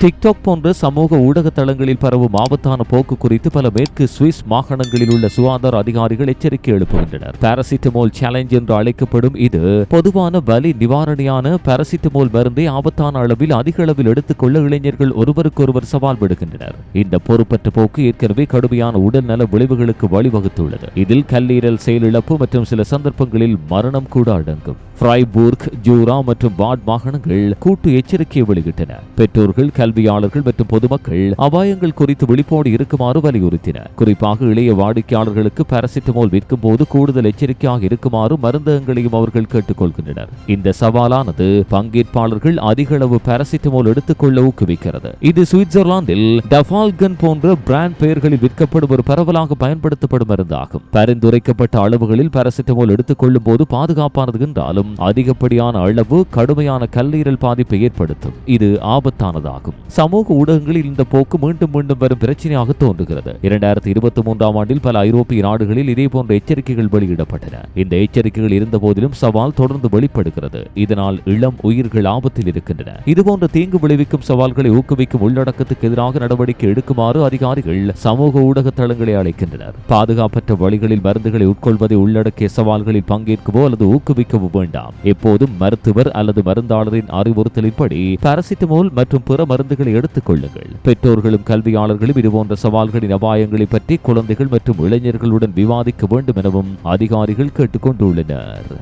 TikTok போன்ற சமூக ஊடக தளங்களில் பரவும் ஆபத்தான போக்கு குறித்து பல மேற்கு சுவிஸ் மாகாணங்களில் உள்ள சுகாதார அதிகாரிகள் எச்சரிக்கை எழுப்புகின்றனர். பாரசிட்டமோல் சேலஞ்ச் என்று அழைக்கப்படும் இது பொதுவான வலி நிவாரணியான பாரசிட்டமோல் மருந்தை ஆபத்தான அளவில் அதிக அளவில் எடுத்துக்கொள்ள இளைஞர்கள் ஒருவருக்கொருவர் சவால் விடுகின்றனர். இந்த பொறுப்பற்ற போக்கு ஏற்கனவே கடுமையான உடல்நல விளைவுகளுக்கு வழிவகுத்துள்ளது. இதில் கல்லீரல் செயலிழப்பு மற்றும் சில சந்தர்ப்பங்களில் மரணம் கூட அடங்கும். ஃப்ரைபூர்க் ஜூரா மற்றும் வாட் மாகாணங்கள் கூட்டு எச்சரிக்கையை வெளியிட்டன. பெற்றோர்கள் கல்வியாளர்கள் மற்றும் பொதுமக்கள் அபாயங்கள் குறித்து விழிப்போடு இருக்குமாறு வலியுறுத்தின. குறிப்பாக இளைய வாடிக்கையாளர்களுக்கு பாராசிட்டமோல் விற்கும் போது கூடுதல் எச்சரிக்கையாக இருக்குமாறு மருந்தகங்களையும் அவர்கள் கேட்டுக்கொள்கின்றனர். இந்த சவாலானது பங்கேற்பாளர்கள் அதிக அளவு பாராசிட்டமோல் எடுத்துக்கொள்ள ஊக்குவிக்கிறது. இது சுவிட்சர்லாந்தில் டபால்கன் போன்ற பிராண்ட் பெயர்களில் விற்கப்படும் ஒரு பரவலாக பயன்படுத்தப்படும் மருந்தாகும். பரிந்துரைக்கப்பட்ட அளவுகளில் பாராசிட்டமோல் எடுத்துக்கொள்ளும் போது பாதுகாப்பானது என்றாலும் அதிகப்படியான அளவு கடுமையான கல்லீரல் பாதிப்பை ஏற்படுத்தும். இது ஆபத்தானதாகும். சமூக ஊடகங்களில் இந்த போக்கு மீண்டும் மீண்டும் வரும் பிரச்சனையாக தோன்றுகிறது. இரண்டாயிரத்தி இருபத்தி மூன்றாம் ஆண்டில் பல ஐரோப்பிய நாடுகளில் இதேபோன்ற எச்சரிக்கைகள் வெளியிடப்பட்டன. இந்த எச்சரிக்கைகள் இருந்த போதிலும் சவால் தொடர்ந்து வெளிப்படுகிறது. இதனால் இளம் உயிர்கள் ஆபத்தில் இருக்கின்றன. இதுபோன்ற தீங்கு விளைவிக்கும் சவால்களை ஊக்குவிக்கும் உள்ளடக்கத்துக்கு எதிராக நடவடிக்கை எடுக்குமாறு அதிகாரிகள் சமூக ஊடக தளங்களை அழைக்கின்றனர். பாதுகாப்பற்ற வழிகளில் மருந்துகளை உட்கொள்வதை உள்ளடக்கிய சவால்களில் பங்கேற்கவோ அல்லது ஊக்குவிக்கவோ வேண்டாம். எப்போதும் மருத்துவர் அல்லது மருந்தாளரின் அறிவுறுத்தலின்படி பாரசிட்டமோல் மற்றும் பிற மருந்து மருந்துகளை எடுத்துக் கொள்ளுங்கள். பெற்றோர்களும் கல்வியாளர்களும் இதுபோன்ற சவால்களின் அபாயங்களை பற்றி குழந்தைகள் மற்றும் இளைஞர்களுடன் விவாதிக்க வேண்டும் எனவும் அதிகாரிகள் கேட்டுக்கொண்டுள்ளனர்.